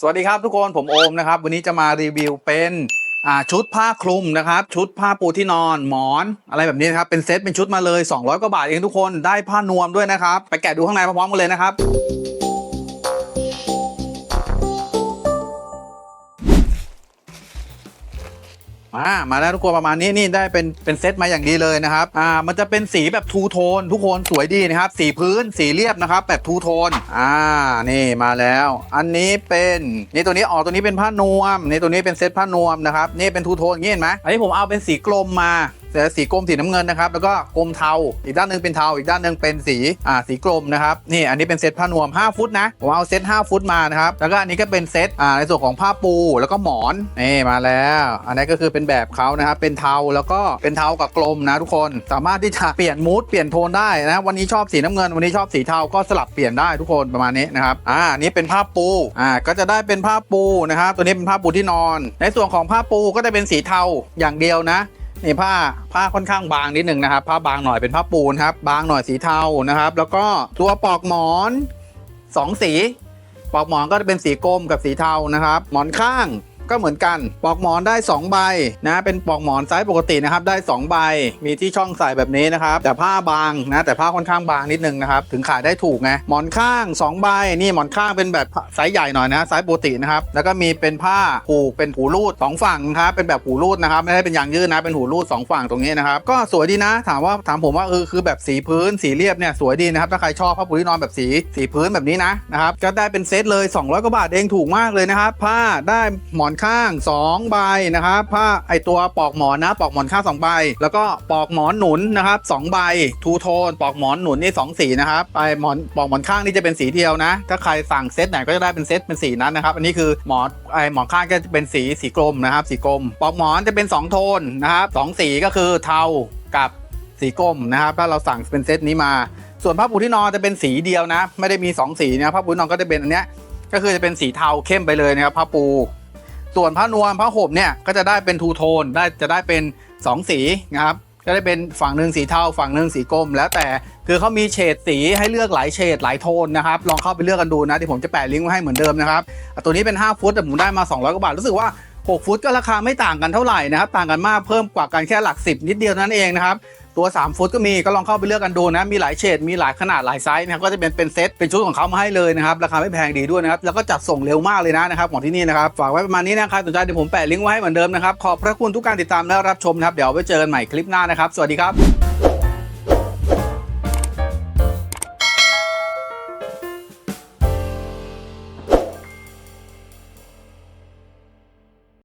สวัสดีครับทุกคนผมโอมนะครับ วันนี้จะมารีวิวเป็นชุดผ้าคลุมนะครับ ชุดผ้าปูที่นอนหมอนอะไรแบบนี้นะครับเป็นเซตเป็นชุดมาเลย 200 กว่าบาทเองทุกคนได้ผ้านวมด้วยนะครับ ไปแกะดูข้างในพร้อมกันเลยนะครับ มามาแล้วทุกคนประมาณนี้นี่ได้เป็นเป็นเซตมาอย่างดีเลยนะครับอ่ามันจะเป็นสีแบบทูโทนทุกคนสวยดีนะครับ สีพื้นสีเรียบนะครับแบบทูโทนอ่านี่มาแล้ว อันนี้เป็นนี่ตัวนี้ออกตัวนี้เป็นผ้านวมนี่ตัวนี้เป็นเซตผ้านวมนะครับนี่เป็นทูโทนอย่างนี้เห็นไหมอันนี้ผมเอาเป็นสีกลมมา สีกรมสีน้ำเงินนะครับแล้วก็กรมเทาอีกด้านหนึ่งเป็นเทาอีกด้านหนึ่งเป็นสีอ่าสีกรมนะครับนี่อันนี้เป็นเซตผ้านวม 5 ฟุตนะผมเอาเซต5ฟุตมานะครับแล้วก็อันนี้ก็เป็นเซตอ่าในส่วนของผ้าปูแล้วก็หมอนนี่มาแล้ว อันนี้ก็คือเป็นแบบเขานะครับเป็นเทาแล้วก็เป็นเทากับกลมนะทุกคนสามารถที่จะเปลี่ยนมูดเปลี่ยนโทนได้นะวันนี้ชอบสีน้ำเงิน วันนี้ชอบสีเทาก็สลับเปลี่ยนได้ทุกคนประมาณนี้นะครับอ่านนี้เป็นผ้าปูอ่าก็จะได้เป็นผ้าปูนะครับตัวนี้เป็นผ้าปูที่นอน ในส่วนของผ้าปูก็จะเป็นสีเทาอย่างเดียวนะ นี่ผ้าผ้าค่อนข้างบางนิดหนึ่งนะครับ ผ้าบางหน่อยเป็นผ้าปูนครับ บางหน่อยสีเทานะครับ แล้วก็ตัวปลอกหมอนสองสีปลอกหมอนก็จะเป็นสีกรมกับสีเทานะครับ หมอนข้าง ก็เหมือนกันปลอกหมอนได้ 2 ใบนะเป็นปลอกหมอนไซส์ปกตินะครับได้ 2 ใบ มีที่ช่องใส่แบบนี้นะครับแต่ผ้าบางนะแต่ผ้าค่อนข้างบางนิดนึงนะครับถึงขายได้ถูกไงหมอนข้าง 2 ใบนี่หมอนข้างเป็นแบบไซส์ใหญ่หน่อยนะไซส์ปกตินะครับแล้วก็มีเป็นผ้าผูกเป็นหูรูดสองฝั่งนะครับเป็นแบบหูรูดนะครับไม่ได้เป็นยางยืดนะเป็นหูรูดสองฝั่งตรงนี้นะครับก็สวยดีนะถามว่าถามผมว่าเออคือแบบสีพื้นสีเรียบเนี่ยสวยดีนะครับถ้าใครชอบผ้าปูที่นอนแบบสีสีพื้นแบบนี้นะนะครับก็ได้เป็นเซตเลย 200กว่าบาทเองถูกมากเลยนะครับผ้าได้หมอนข้าง2ใบนะครับผ้าไอตัวปลอกหมอนนะปลอกหมอนข้าง2ใบ แล้วก็ปลอกหมอนหนุนนะครับ2ใบทูโทนปลอกหมอนหนุนนี่สองสีนะครับไปหมอนปลอกหมอนข้างนี่จะเป็นสีเดียวนะ ถ้าใครสั่งเซตไหนก็จะได้เป็นเซตเป็นสีนั้นนะครับ อันนี้คือหมอนไอหมอนข้างก็จะเป็นสีสีกรมนะครับ สีกรมปลอกหมอนจะเป็น 2 โทนนะครับสองสีก็คือเทากับสีกรมนะครับ ถ้าเราสั่งเป็นเซตนี้มา ส่วนผ้าปูที่นอนจะเป็นสีเดียวนะ ไม่ได้มี 2 สีนะผ้าปูนอนก็จะเป็นอันเนี้ยก็คือจะเป็นสีเทาเข้มไปเลยนะครับผ้าปู ส่วนผ้านวมผ้าห่มเนี่ยก็จะได้เป็นทูโทนได้จะได้เป็น 2 สีนะครับก็ได้เป็นฝั่งหนึ่งสีเทาฝั่งหนึ่งสีกรมแล้วแต่คือเขามีเฉดสีให้เลือกหลายเฉดหลายโทนนะครับลองเข้าไปเลือกกันดูนะที่ผมจะแปะลิงก์ไว้ให้เหมือนเดิมนะครับตัวนี้เป็น 5 ฟุตแต่ผมได้มา 200กว่าบาทรู้สึกว่า 6 ฟุตก็ราคาไม่ต่างกันเท่าไหร่นะครับต่างกันมากเพิ่มกว่ากันแค่หลัก 10 นิดเดียวนั่นเองนะครับ ตัว3ฟุตก็มีก็ลองเข้าไปเลือกกันดูนะมีหลายเฉดมีหลายขนาดหลายไซส์นะครับก็จะเป็นเป็นเซตเป็นชุดของเขามาให้เลยนะครับราคาไม่แพงดีด้วยนะครับแล้วก็จัดส่งเร็วมากเลยนะนะครับของที่นี่นะครับฝากไว้ประมาณนี้นะครับสนใจเดี๋ยวผมแปะลิงก์ไว้ให้เหมือนเดิมนะครับขอบพระคุณทุกการติดตามและรับชมนะครับเดี๋ยวไว้เจอกันใหม่คลิปหน้านะครับ สวัสดีครับ